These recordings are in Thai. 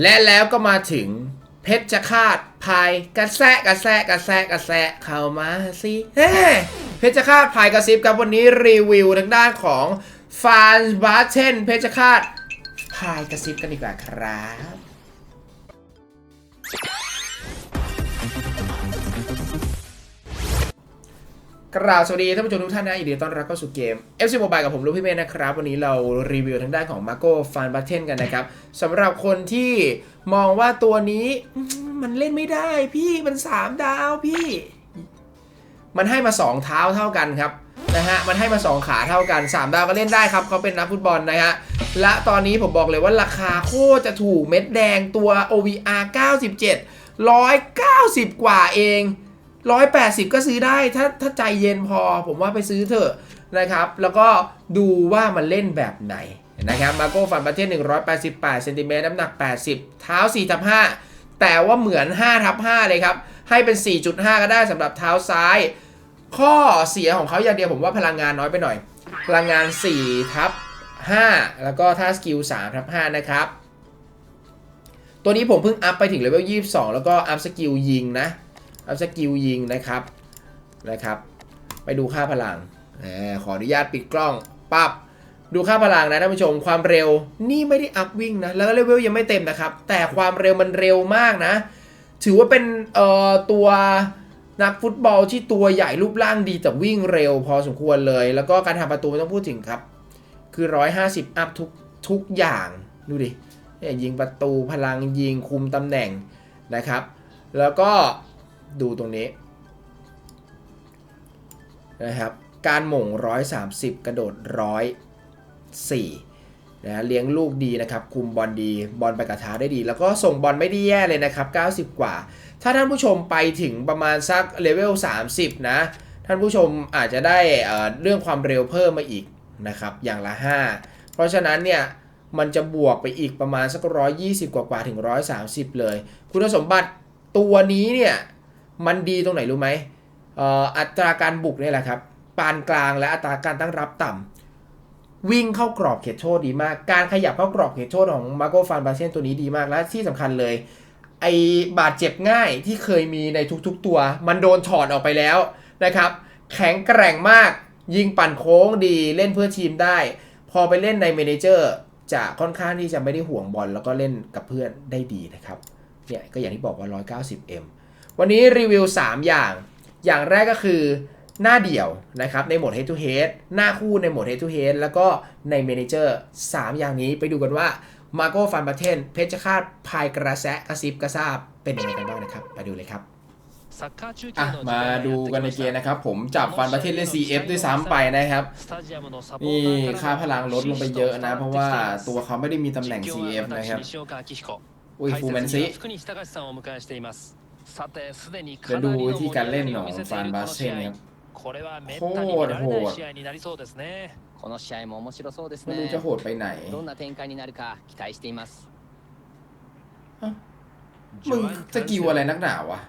และแล้วก็มาถึงเพชรคาตพายกระแซะกระแซะกระแซะกระแซะเข้ามาสิเฮ้เพชรคาตพายกระซิบครับวันนี้รีวิวทางด้านของฟานบาเทนเพชรคาตพายกระซิบกันดีกว่าครับ กราบสวัสดีท่านผู้ชมทุกท่านนะยินดีต้อนรับเข้าสู่เกม FC Mobile กับผมลูกพี่เมฆนะครับ วันนี้เรารีวิวทางด้านของ Marco Fan Button กันนะครับสำหรับคนที่มองว่าตัวนี้มมันเล่นไม่ได้พี่มัน 3 ดาวพี่ มันให้มา 2 เท้าเท่ากันครับนะฮะมันให้มา 2 ขาเท่ากัน 3 ดาวก็เล่นได้ครับเขาเป็นนักฟุตบอลนะฮะและตอนนี้ผมบอกเลยว่าราคาโคตรจะถูกเม็ดแดงตัว OVR 97 190 กว่าเอง 180ก็ซื้อได้ถ้าถ้าใจเย็นพอผมว่าไปซื้อเถอะนะครับ แล้วก็ดูว่ามันเล่นแบบไหนนะครับมาโก้ฟันประเทศ 188เซนติเมตรน้ำหนัก 80 เท้า4ทับ5แต่ว่าเหมือน5ทับ5เลยครับ ให้เป็น 4.5 ก็ได้สำหรับเท้าซ้าย ข้อเสียของเขาอย่างเดียวผมว่าพลังงานน้อยไปหน่อย พลังงาน4ทับ5แล้วก็ถ้าสกิล3ทับ5นะครับ ตัวนี้ผมเพิ่งอัพไปถึงเลเวล 22 แล้วก็อัพสกิลยิงนะ อัพสกิลยิงนะครับนะครับ ไปดูค่าพลังอขออนุญาตปิดกล้องปั๊บดูค่าพลังนะท่านผู้ชมความเร็วนี่ไม่ได้อัพวิ่งนะแล้วก็เลเวลยังไม่เต็มนะครับ แต่ความเร็วมันเร็วมากนะ ถือว่าเป็นเอ่อตัวนักฟุตบอลที่ตัวใหญ่รูปร่างดีแต่วิ่งเร็วพอสมควรเลย แล้วก็การทำประตูไม่ต้องพูดถึงครับ คือ 150 อัพทุกทุกอย่างดูดิยิงประตูพลังยิงคุมตำแหน่งนะครับ แล้วก็ ดูตรงนี้นะครับ การหม่ง 130 กระโดด 104นะฮะเลี้ยงลูกดีนะครับ คุมบอลดีบอลไปกระทาได้ดี แล้วก็ส่งบอลไม่ได้แย่เลยนะครับ 90 กว่า ถ้าท่านผู้ชมไปถึงประมาณสักเลเวล 30 นะ ท่านผู้ชมอาจจะได้เรื่องความเร็วเพิ่มมาอีกนะครับ อย่างละ 5 เพราะฉะนั้นเนี่ยมันจะบวกไปอีกประมาณสัก 120 กว่ากว่าถึง 130 เลย คุณสมบัติตัวนี้เนี่ย มันดีตรงไหนรู้ไหมอัตราการบุกนี่แหละครับ ปานกลางและอัตราการตั้งรับต่ำวิ่งเข้ากรอบเขตโทษดีมาก การขยับเข้ากรอบเขตโทษของมาโกฟานบาเซนตัวนี้ดีมากและที่สำคัญเลย ไอบาดเจ็บง่ายที่เคยมีในทุกๆตัว มันโดนถอดออกไปแล้วนะครับ แข็งแกร่งมาก ยิงปั่นโค้งดีเล่นเพื่อทีมได้ พอไปเล่นในเมนเจอร์จะค่อนข้างที่จะไม่ได้ห่วงบอลแล้วก็เล่นกับเพื่อนได้ดีนะครับเนี่ยก็อย่างที่บอกว่า 190M วันนี้รีวิว 3 อย่าง อย่างแรกก็คือหน้าเดี่ยวนะครับในโหมด head to head หน้าคู่ในโหมด head to head แล้วก็ใน manager 3 อย่างนี้ไปดูกันว่ามาโก้ฟันบัตเทนเพชรคาตพายกระแสะกระซิบกระซาบเป็นยังไงกันบ้างนะครับ ไปดูเลยครับอะมาดูกันในเกมนะครับ ผมจับฟันประเทศเล่น CF ด้วยซ้ำไปนะครับ นี่นี่ค่าค่าพพลัลังงลลดดลลงงไปไปเยเยอะอะนะนะ เพเพราะราะว่าว่าตัตัววเขาเขาไม่ไม่ได้ได้มีมีตำตำแหแหน่น่งง CF CF นะนะคครัรับบอุ้ยฟูแมนซิ เดี๋ยวดูวิธีการเล่นของฟานบาสเซนครับ โค โค ตร ตร โห โห ด ดこの試合も面白そうです ไม่รู้ ね จะโหดไปไหน どんな展開になるか期待しています มึงสกิลอะไรนักหนาวะ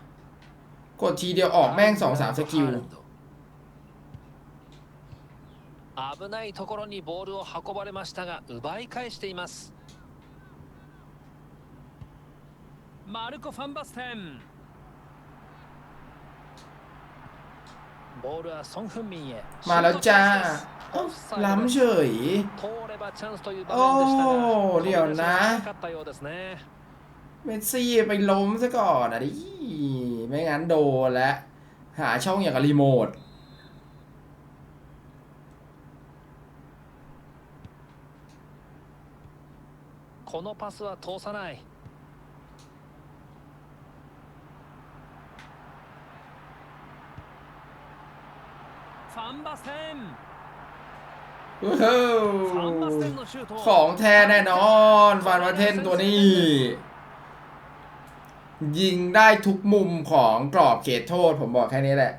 กดทีเดียวออกแม่ง 2-3 สกิล 危ないところにボールを運ばれましたが奪い返していますマルコ・ファンバステン มาแล้วจ้า オフサイド ล้ำ です เฉย 通ればチャンスという場面でしたがおーこのリオンなプレスはなかったようですね เมสซี่ไปล้มซะก่อนอ่ะดิ ไม่งั้นโดนแล้ว หาช่องอย่างกับรีโมท このパスは通さない 3番線ว้าว3番線のシของแท้แน่นอนฟานวาเทนตัวนี้ ยิงได้ทุกมุมของกรอบเขตโทษ ผมบอกแค่นี้แหละ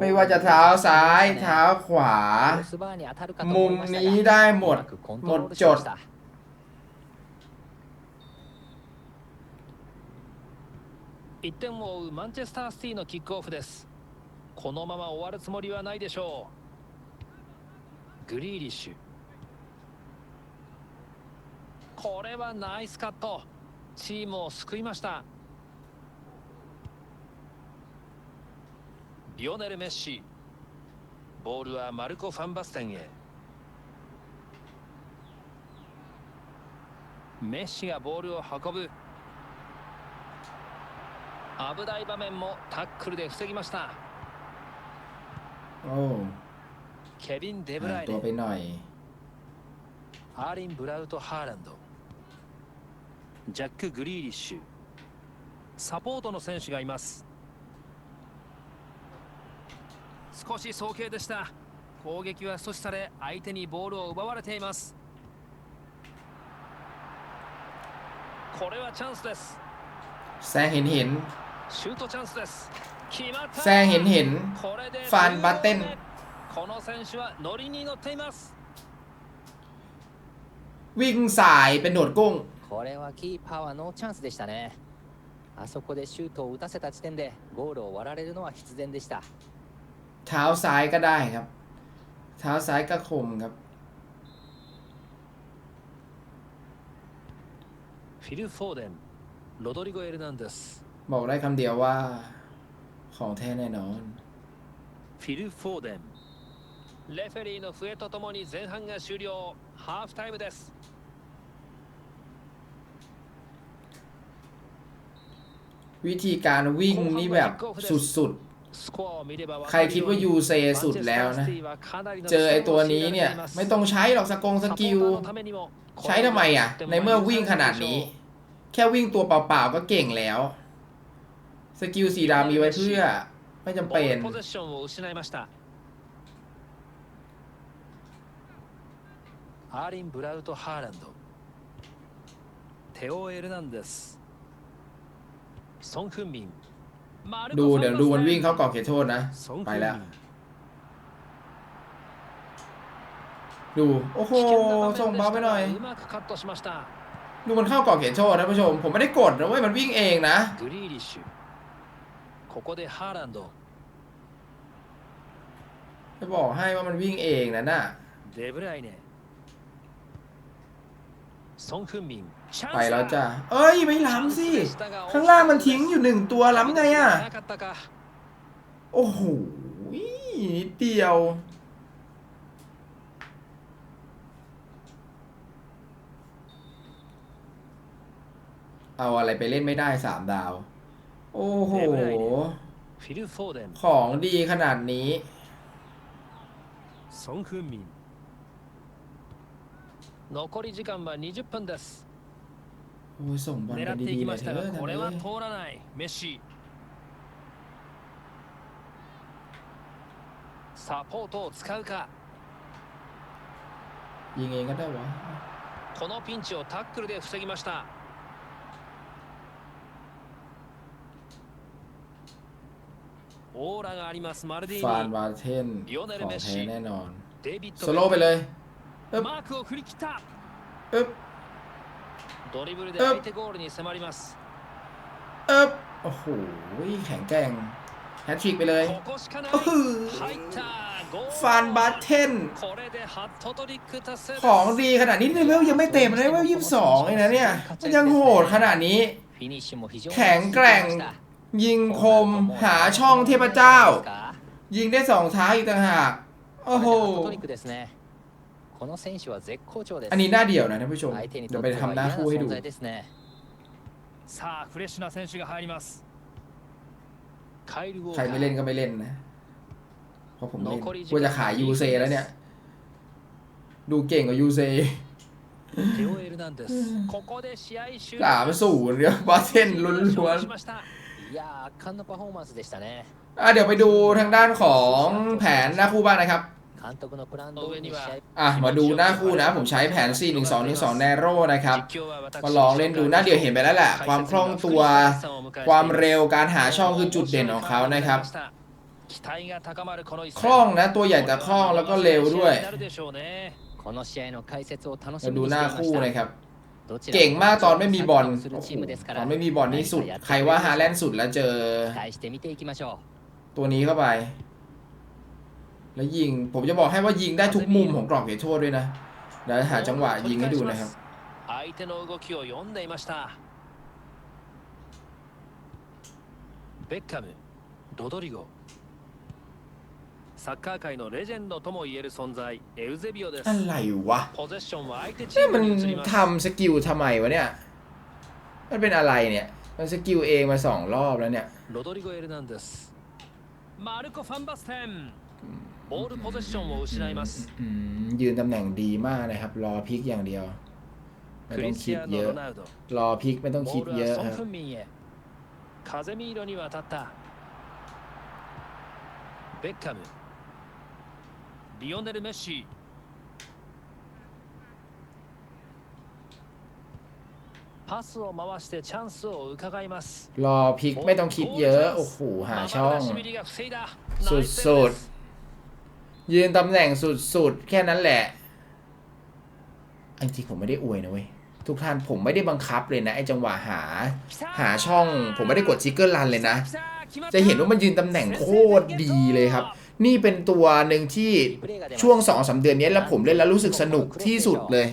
ไม่ว่าจะเท้าซ้าย เท้าขวา มุมนี้ได้หมด หมดจด1点を追うマンチェスターシティのキックオフですこのまま終わるつもりはないでしょう。グリーリッシュ。これはナイスカット。チームを救いました。リオネル・メッシ。ボールはマルコ・ファンバステンへ。メッシがボールを運ぶ。危ない場面もタックルで防ぎました。 โอ้ ケビン・デブ หา ライ ตัว ネ ไปหน่อย アーリン・ブラウト・ハーランドジャック・グリーリッシュサポートの選手がいます少し早計でした攻撃は阻止され相手にボールを奪われていますこれはチャンスです แซงเห็นเห็น シュートチャンスです決まった แซงเห็นเห็น これでファンバテン15目この選手はノリに乗っています วิ่งสายเป็นโดดกุ้ง これはキーパーはノーチャンスでしたねあそこでシュートを打たせた時点でゴールを割られるのは必然でした เท้าซ้ายก็ได้ครับ เท้าซ้ายก็คมครับ フィル・フォーデンロドリゴ・エルナンデス บอกได้คำเดียวว่า ของแท้แน่นอน フィル・フォーデンレフェリーの笛とともに前半が終了ハーフタイムです วิธีการวิ่งนี่แบบสุด スコアを見ればわ ๆ ใคร かる คิด よう ว่า に ยูเซสุดแล้วนะ เจอไอตัวนี้เนี่ย ไม่ต้องใช้หรอกสกงสกิล ใช้ทำไมอ่ะ ในเมื่อวิ่งขนาดนี้ แค่วิ่งตัวเปล่าๆก็เก่งแล้ว สกิลสีดำมีไว้เพื่อ ไม่จำเป็นอารินアーリン・ブラウト・ハーランドテオ・エルナンデスソン・フンミンดูเดี๋ยวดูวันวิ่งเข้ากรอเขตโทษนะ ไปแล้ว ดู โอ้โห ส่งบอลไปหน่อย ดูมันเข้ากรอเขตโทษนะผู้ชม ผมไม่ได้กดนะเว้ย มันวิ่งเองนะ ここでハーランド จะบอกให้ว่ามันวิ่งเองนะน่ะ デブライネソン・フンミンチャンス ไปแล้วจ้ะ เอ้ย ไม่ล้ำสิ ข้างล่างมันทิ้งอยู่หนึ่งตัวล้ำไงอ่ะ なかったか โอ้โหนิดเดียว เอาอะไรไปเล่นไม่ได้สามดาว โอ้โห フィル・フォーデン ของดีขนาดนี้ ソン・フンミン残り時間は20分です โอ้ยส่งบอล 狙 กัน ってい ดี き ๆหน่ ま อย し เถ た อะ がこれは ท่าน 通らないメッシサポートを使うか ยิงเองก็ได้วะ このピンチをタックルで防ぎました ฟานมาเทนของแท้แน่นอนสโลไปเลยอึ๊บมาร์อึ๊บドอึ๊บโอ้โหแข็งแกร่งแฮตทริกไปเลยฟานบาเทนของดีขนาดนี้เลเวลยังไม่เต็มเลยวลยี่สิบสองเลยนะเนี่ย มันยังโหดขนาดนี้ แข็งแกร่ง ยิงคมหาช่องเทพเจ้า ยิงได้สองท้าอีกต่างหากโอ้โหอันนี้หน้าเดียวนะท่านผู้ชมเดี๋ยวไปทำหน้าคู่ให้ดูใครไม่เล่นก็ไม่เล่นนะเพราะผมเล่นกูจะขายยูเซแล้วเนี่ย ดูเก่งกว่ายูเซสามศูนย์เนี่ยบาเทนลุ้นล้วน いやー圧巻のパフォーマンスでしたね ๆอ่ะเดี๋ยวไปดูทางด้านของแผนหน้าคู่บ้างนะครับ 監督のプラン通りに試合 อ่ะ มาดูหน้าคู่นะ ผมใช้แผน 4 1 2 1 2 Nero นะครับ 実況は私 มาลองเล่นดูหน้าเดียวเห็นไปแล้วแหละ ความคล่องตัว ความเร็วการหาช่องคือจุดเด่นของเขานะครับ 期待が高まるこの一戦 คล่องนะ ตัวใหญ่แต่คล่องแล้วก็เร็วด้วย なるでしょうねこの試合の解説を楽し มา み ดู に ห して น้าย ま คู่ した นะครับ どちらも เก่งมากตอนไม่มีบอลตอนไม่มีบอลนี่สุด ใครว่าฮาแลนด์สุดแล้วเจอ ตัวนี้เข้าไป แล้วยิง ผมจะบอกให้ว่ายิงได้ทุกมุมของกรอบเขตโทษด้วยนะเดี๋ยวหาจังหวะยิงให้ดูนะครับเบคคัมโดดริโก サッカー界のレジェンドともいえる存在エウゼビオです อะไรวะ ポゼッションは相手チ นี่ ー มั ム น に移ります ทำสกิลทำไมวะเนี่ย มันเป็นอะไรเนี่ย มันสกิลเองมาสองรอบแล้วเนี่ย ロドリゴ・エルナンデスマルコ・ファンバステンボールポゼッションを失います อืมยืนตำแหน่งดีมากนะครับ รอพลิกอย่างเดียว ไม่ ク ต้อ リ ง ス คิ テ ด ィアー เย ノ・ อะ ロナウド รอพลิกไม่ต้อง ボ คิ ー ด ル เย は อะ ソ ค ン・ รับ フンミンへ風見色に渡ったベッカム ลิโอเนลเมสซี่รอพลิกไม่ต้องคิดเยอะ โอ้โห หาช่อง สุดสุดยืนตำแหน่งสุดสุดแค่นั้นแหละจริงผมไม่ได้อวยนะเว้ย ทุกท่านผมไม่ได้บังคับเลยนะ ไอจังหวะหา หาช่อง ผมไม่ได้กดชิกเกอร์ลันเลยนะ จะเห็นว่ามันยืนตำแหน่งโคตรดีเลยครับ นี่เป็นตัวหนึ่งที่ช่วง2อสเดือนนี้แล้วผมเล่นแล้วรู้สึกสนุกที่สุดเลย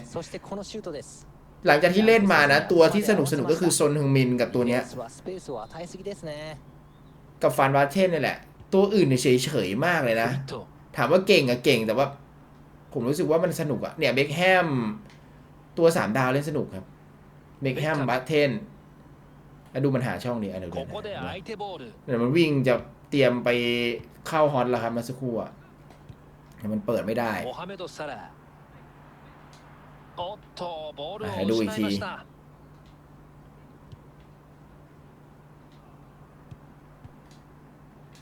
หลังจากที่เล่นมานะ ตัวที่สนุกสนุกก็คือซนฮึงมินกับตัวเนี้ยกับฟานวาเทนนี่แหละ ตัวอื่นเฉยเฉยมากเลยนะ ถามว่าเก่งอะเก่งแต่ว่า ผมรู้สึกว่ามันสนุกอะเนี่ยเบคแฮมตัวสามดาวเล่นสนุกครับเบคแฮมบาเทนดูมันหาช่องนี้อันเดี๋ยวเดี๋ยวมันวิ่งจะ เตรียมไปเข้าฮอนแล้วครับมาสักครู่อะแต่มันเปิดไม่ได้มาให้ดูอีกที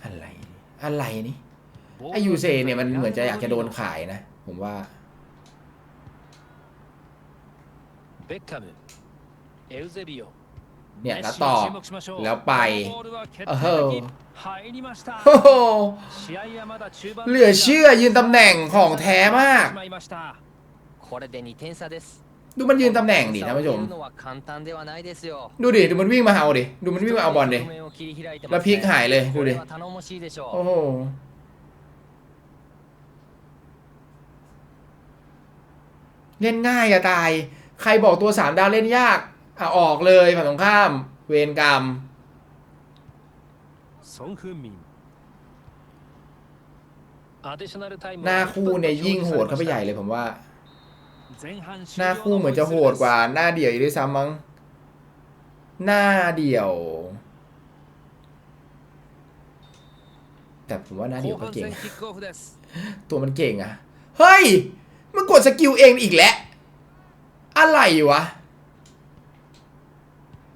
อะไร อะไรนี่ไอยูเซเนี่ยมันเหมือนจะอยากจะโดนขายนะ ผมว่า เบคแคมเอลเซบิโอ เนี่ยแล้วตอบแล้วไปโอ้โหเหลือเชื่อยืนตำแหน่งของแท้มาก ดูมันยืนตำแหน่งดิท่านผู้ชม ดูดิ ดูมันวิ่งมาเอาดิ ดูมันวิ่งมาเอาบอลดิ แล้วพลิกหายเลย ดูดิ โอ้โหเล่นง่ายอะตาย ใครบอกตัวสามดาวเล่นยาก อาออกเลยฝั่งตรงข้าม เวรกรรมหน้าคู่เนี่ยยิ่งโหดเข้าไปใหญ่เลยผมว่า หน้าคู่เหมือนจะโหดกว่า หน้าเดี่ยวอีกด้วยซ้ำมั้งหน้าเดี่ยว แต่ผมว่าหน้าเดี่ยวก็เก่ง ตัวมันเก่งอะเฮ้ย มันกดสกิลเองอีกแล้ว อะไรวะ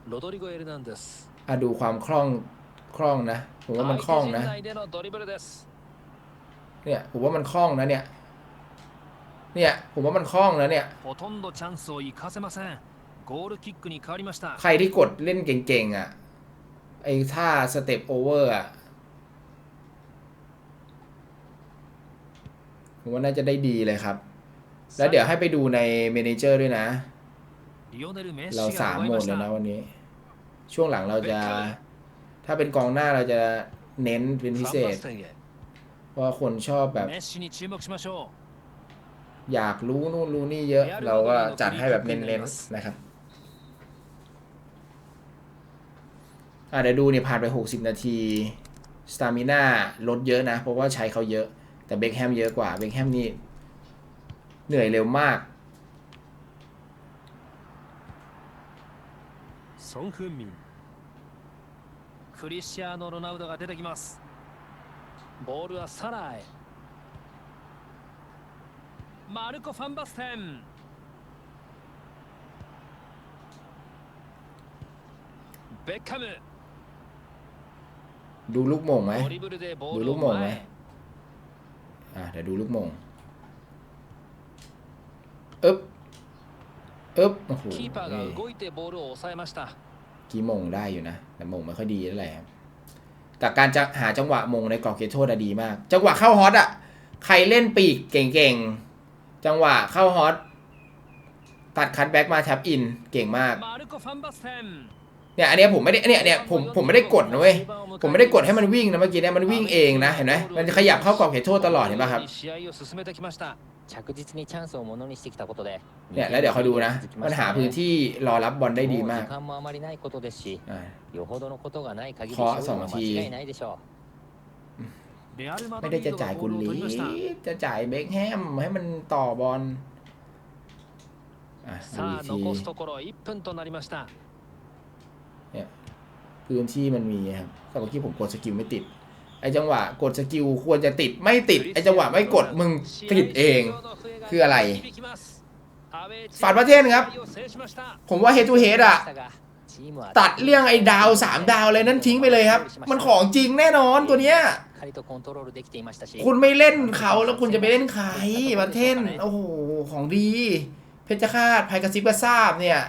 โรดริโกเอลนันเดสอะดูความคล่องคล่องนะ ผมว่ามันคล่องนะ เนี่ย ผมว่ามันคล่องนะเนี่ย เนี่ย ผมว่ามันคล่องนะเนี่ย ใครที่กดเล่นเก่งๆอะ ไอ้ท่าสเต็ปโอเวอร์อะ ผมว่าน่าจะได้ดีเลยครับ แล้วเดี๋ยวให้ไปดูในเมนเจอร์ด้วยนะ เราสามหมดเลยนะวันนี้ ช่วงหลังเราจะ ถ้าเป็นกองหน้าเราจะเน้นเป็นพิเศษ เพราะคนชอบแบบ อยากรู้นู่นรู้นี่เยอะ เราก็จัดให้แบบเน้นๆนะครับอะเดี๋ยวดูเนี่ยผ่านไป 60 นาทีสตามิน่าลดเยอะนะ เพราะว่าใช้เขาเยอะ แต่เบคแฮมเยอะกว่าเบคแฮมนี่เหนื่อยเร็วมาก ソン・フンミン。クリスチアーノ・ロナウドが出てきます。ボールはサラへ。マルコ・ファンバステン。ベッカム。ดูลูกโมงไหม?ดูลูกโมงไหม?อ่เดี๋ยวดูลูกโม。งอึ๊บ อึ๊บโอ้โห キーパーが動いてボールを抑えました กี่โมงได้อยู่นะ แต่โมงไม่ค่อยดีนั่นแหละครับแต่การจะหาจังหวะมงในกรอบเขตโทษอะดีมาก จังหวะเข้าฮอตอะใครเล่นปีกเก่งๆ จังหวะเข้าฮอตตัดคัตแบ็กมาแท็บอินเก่งมาก マルコ・ファンバステン เนี่ยอันเนี้ยผมไม่ได้เนี่ยเนี่ยผมผมไม่ได้กดนะเว้ย ผมไม่ได้กดให้มันวิ่งนะเมื่อกี้เนี่ยมันวิ่งเองนะเห็นไหมมันจะขยับเข้ากรอบเขตโทษตลอดเห็นป่ะครับ 試合を進めてきました 着実にチャンスをものにしてきたことで เนี่ยแล้วเดี๋ยวคอยดูนะ มันหาพื้นที่รอรับบอลได้ดีมาก もう時間もあまりないことですし อ่า よほどのことがない限りขอ勝利は間違いないでしょうレアルマ ไม่ ド ได้ リー จะ ド จ่า が ย ボ กุ ー ล ルを ลี 取りました จะจ่ายเบคแฮมให้มันต่อบอลอ่ะดู さ อี あ กที 残すところ1分となりました พื้นที่มันมีครับแต่เมื่อกี้ผมกดสกิลไม่ติด ไอจังหวะกดสกิลควรจะติดไม่ติดไอจังหวะไม่กดมึงติดเองคืออะไรฝันประเทศครับ ผมว่าเฮตูเฮดอะตัดเรื่องไอ้ดาวสามดาวเลยนั้นทิ้งไปเลยครับ มันของจริงแน่นอนตัวเนี้ยคุณไม่เล่นเขาแล้วคุณจะไปเล่นใครประเทศโอ้โหของดี เพชรคาดภัยกระซิบกระซาบเนี่ย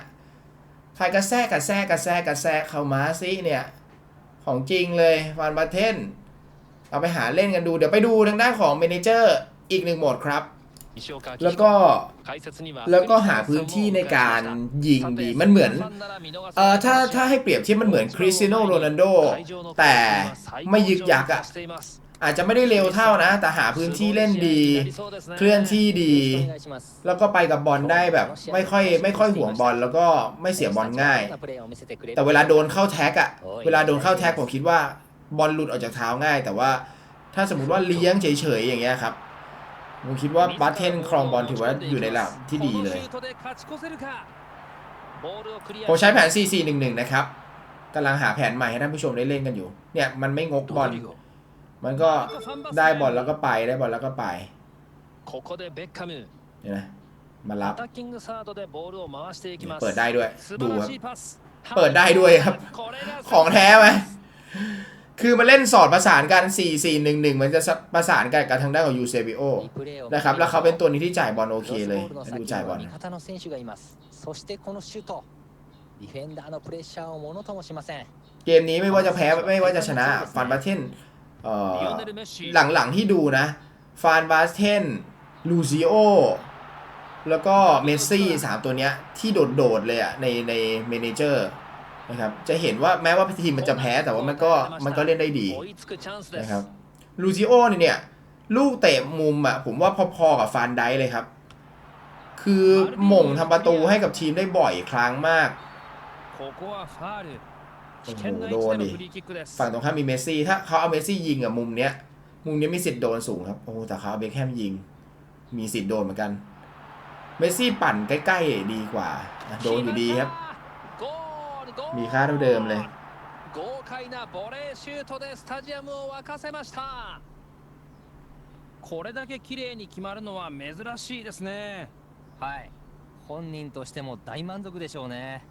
ใครกระแทกกระแทกกระแทกกระแทกเขามาสิเนี่ย ของจริงเลยฟานประเทศ เอาไปหาเล่นกันดู เดี๋ยวไปดูทางด้านของเมนเจอร์อีกหนึ่งโหมดครับ แล้วก็แล้วก็หาพื้นที่ในการยิงดีมันเหมือนเอ่อถ้าถ้าให้เปรียบเทียบมันเหมือนคริสติโนโรนันโดแต่ไม่ยึกยักอะอาจจะไม่ได้เร็วเท่านะ แต่หาพื้นที่เล่นดี เคลื่อนที่ดี แล้วก็ไปกับบอลได้แบบไม่ค่อยไม่ค่อยห่วงบอลแล้วก็ไม่เสียบอลง่าย แต่เวลาโดนเข้าแท็กอะเวลาโดนเข้าแท็กผมคิดว่า บอลหลุดออกจากเท้าง่าย แต่ว่าถ้าสมมติว่าเลี้ยงเฉยๆอย่างเงี้ยครับผมคิดว่าบัตเทนครองบอลถือว่าอยู่ในระดับที่ดีเลยผมใช้แผน 4-4-1-1 นะครับกำลังหาแผนใหม่ให้ท่านผู้ชมได้เล่นกันอยู่ เนี่ยมันไม่งกบอล มันก็ได้บอลแล้วก็ไปได้บอลแล้วก็ไปเนี่ยนะมารับเปิดได้ด้วย ดูครับ เปิดได้ด้วยครับ ของแท้ไหม คือมันเล่นสอดประสานกัน 4 4 1 1 มันจะประสานกันกับทางด้านของยูเซบิโอนะครับแล้วเขาเป็นตัวนี้ที่จ่ายบอลโอเคเลยดูจ่ายบอลเกมนี้ไม่ว่าจะแพ้ไม่ว่าจะชนะฟานบาเทนหลังๆที่ดูนะฟานบาเทนลูซิโอแล้วก็เมสซี่ 3 ตัวเนี้ยที่โดดๆเลยอะในในเมนเจอร์ นะครับ จะเห็นว่าแม้ว่าทีมมันจะแพ้แต่ว่ามันก็มันก็เล่นได้ดีนะครับลูซิโอเนี่ยลูกเตะมุมอะผมว่าพอๆกับฟานไดเลยครับ คือหม่งทำประตูให้กับทีมได้บ่อยครั้งมากโอ้โหโดนดิฝั่งตรงข้ามมีเมสซี่ถ้าเขาเอาเมสซี่ยิงอะมุมเนี้ยมุมนี้มีสิทธิ์โดนสูงครับ โอ้แต่เขาเบคแฮมยิง มีสิทธิ์โดนเหมือนกัน เมสซี่ปั่นใกล้ ๆ ดีกว่า โดนอยู่ดีครับ มีค่าเท่าเดิมเลย豪快なボレーシュートでスタジアムを沸かせましたこれだけ綺麗に決まるのは珍しいですねはい本人としても大満足でしょうね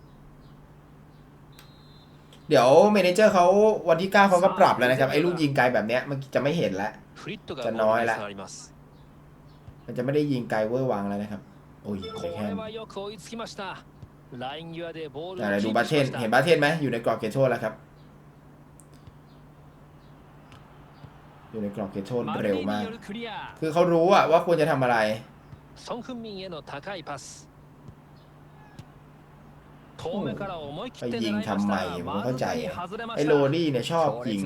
เดี๋ยวเมเนเจอร์เขาวันที่ 9เขาก็ปรับแล้วนะครับ ไอ้ลูกยิงไกลแบบเนี้ยมันจะไม่เห็นแล้ว จะน้อยแล้ว มันจะไม่ได้ยิงไกลเวอร์วังแล้วนะครับ โอ้ยแค่ อะไรดูบาเทนเห็นบาเทนไหมอยู่ในกรอบเขตโทษแล้วครับ อยู่ในกรอบเขตโทษเร็วมาก คือเขารู้อะว่าควรจะทำอะไรไปยิงทำไมไม่เข้าใจไอโรนี่เนี่ยชอบยิง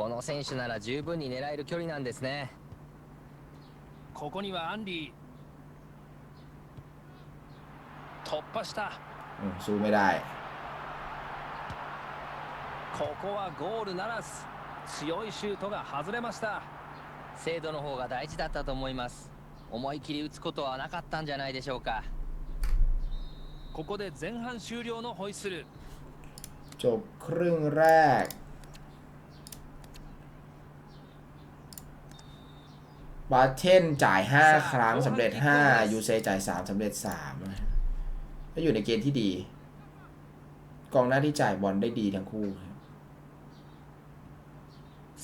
この選手なら十分に狙える距離なんですね。ここにはアンディ突破した อืมสู้ไม่ได้ ここはゴールならず強いシュートが外れました精度の方が大事だったと思います思い切り打つことはなかったんじゃないでしょうかここで前半終了のホイッスル จบครึ่งแรก บาเทนจ่าย 5 ครั้งสำเร็จ 5 ยูเซจ่าย 3สำเร็จ3นะ ก็อยู่ในเกณฑ์ที่ดี กองหน้าที่จ่ายบอลได้ดีทั้งคู่ครับ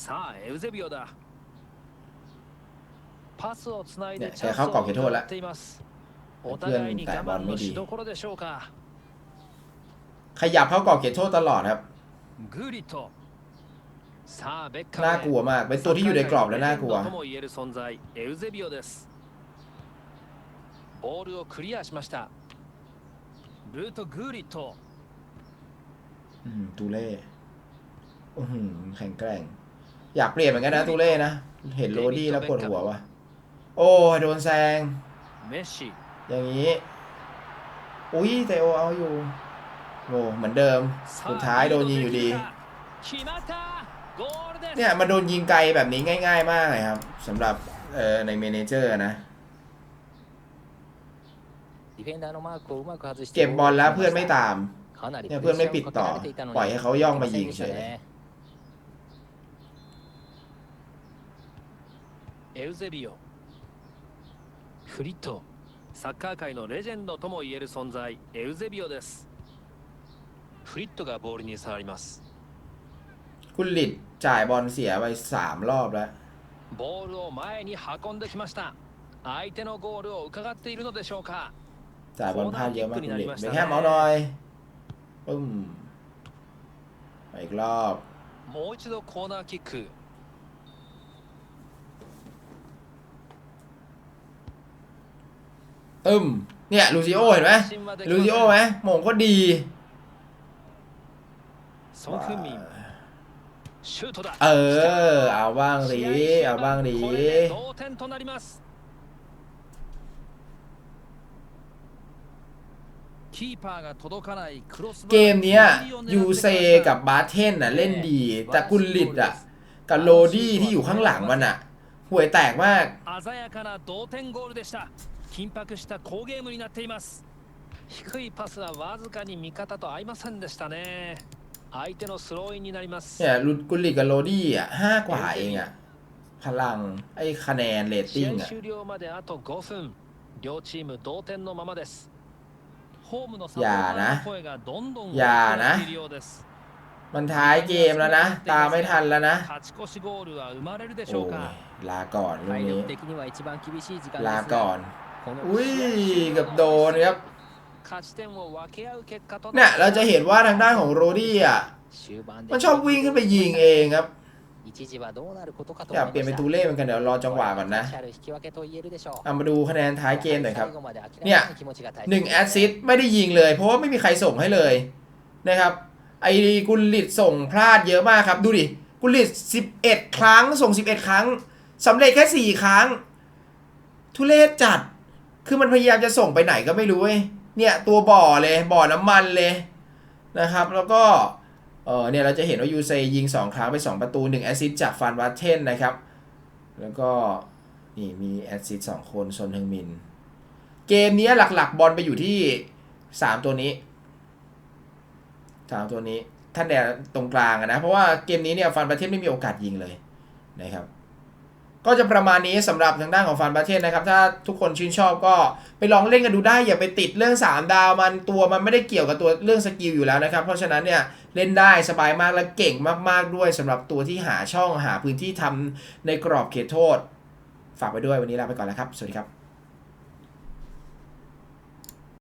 さあエウゼビオだパスをつないねでチャンスเข้ากรอบ を เขตโทษแล้ว 狙っていますお เพื่อน 互いに แตะ 我 บอล 慢 ไม่ の ดี しどころでしょうか ขยับเข้ากรอบเขตโทษตลอดครับ グリットさあベッカム น่ากลัวมาก เป็นตัวที่อยู่ในกรอบและน่ากลัว レジェンドとも言える存在エウゼビオですボールをクリアしました ลูトグーリットอืมตูเล่อือแข็งแกร่ง อยากเปลี่ยนเหมือนกันนะตูเล่นะ เห็นโรดี้แล้วปวดหัววะโอ้โดนแซง เมสซี่อย่างนี้ อุ้ยเตโอเอาอยู่โอ้เหมือนเดิม สุดท้ายโดนยิงอยู่ดี เนี่ยมาโดนยิงไกลแบบนี้ง่าย ๆ มากเลยครับสำหรับในเมนเจอร์นะ เก็บบอลแล้วเพื่อนไม่ตาม かなり เนี่ยเพื่อนไม่ปิดต่อ ปล่อยให้เขาย่องมายิงเฉย エウゼビオフリットサッカー界のレジェンドとも言える存在エウゼビオですフリットがボールに触ります คุณหลิดจ่ายบอลเสียไปสามรอบแล้ว ボールを前に運んできました相手のゴールを伺っているのでしょうか จ่ายบอลพลาดเยอะมากคุณเด็กไม่แค่เมาส์หน่อยปึ้มไปอีกรอบもう一度コーナーキックตึมเนี่ยลูซิโอเห็นไหมลูซิโอไหมหม่งก็ดีเออ เอาบ้างดิเอาบ้างดิ เกมเนี้ยยูเซกับบาเทนน่ะเล่นดี แต่กุลลิดอะ กับโลดี้ที่อยู่ข้างหลังมันอะห่วยแตกมากเนี่ยลุดกุลิกับโรดี้อะห้ากว่าเองอะ พลัง ไอ้คะแนนเรตติ้งอะ อย่านะ อย่านะ มันท้ายเกมแล้วนะ ตามไม่ทันแล้วนะโอ้ยลาก่อนลูกนี้ลาก่อน อุ้ยกับโดนครับเนี่ยเราจะเห็นว่าทางด้านของโรดี้อะ มันชอบวิ่งขึ้นไปยิงเองครับ อยากเปลี่ยนเป็นตูเล่เหมือนกันเดี๋ยวรอจังหวะก่อนนะเอามาดูคะแนนท้ายเกมหน่อยครับ เนี่ยหนึ่งแอสซิสไม่ได้ยิงเลย เพราะว่าไม่มีใครส่งให้เลยนะครับ ไอกุลลิตส่งพลาดเยอะมากครับ ดูดิ กุลลิตสิบเอ็ดครั้ง ส่งสิบเอ็ดครั้งสำเร็จแค่สี่ครั้ง ทุเลศจัด คือมันพยายามจะส่งไปไหนก็ไม่รู้เว้เนี่ยตัวบ่อเลยบ่อน้ำมันเลยนะครับ แล้วก็ เออเนี่ยเราจะเห็นว่ายูเซยิง 2 ครั้งไป 2 ประตู 1 แอซิสจากฟันวัตเทนนะครับ แล้วก็นี่มีแอซิสสองคนซนทึงมิน เกมนี้หลักๆ บอลไปอยู่ที่ 3 ตัวนี้ 3 ตัวนี้ท่านแดนตรงกลางนะ เพราะว่าเกมนี้เนี่ยฟันประเทนไม่มีโอกาสยิงเลยนะครับ ก็จะประมาณนี้สำหรับทางด้านของฟันประเทศนะครับ ถ้าทุกคนชื่นชอบก็ไปลองเล่นกันดูได้ อย่าไปติดเรื่อง 3 ดาวมันตัวมันไม่ได้เกี่ยวกับตัวเรื่องสกิลอยู่แล้วนะครับ เพราะฉะนั้นเนี่ยเล่นได้สบายมากและเก่งมากๆด้วยสำหรับตัวที่หาช่องหาพื้นที่ทำในกรอบเขตโทษ ฝากไปด้วยวันนี้ลาไปก่อนแล้วครับ สวัสดีครับ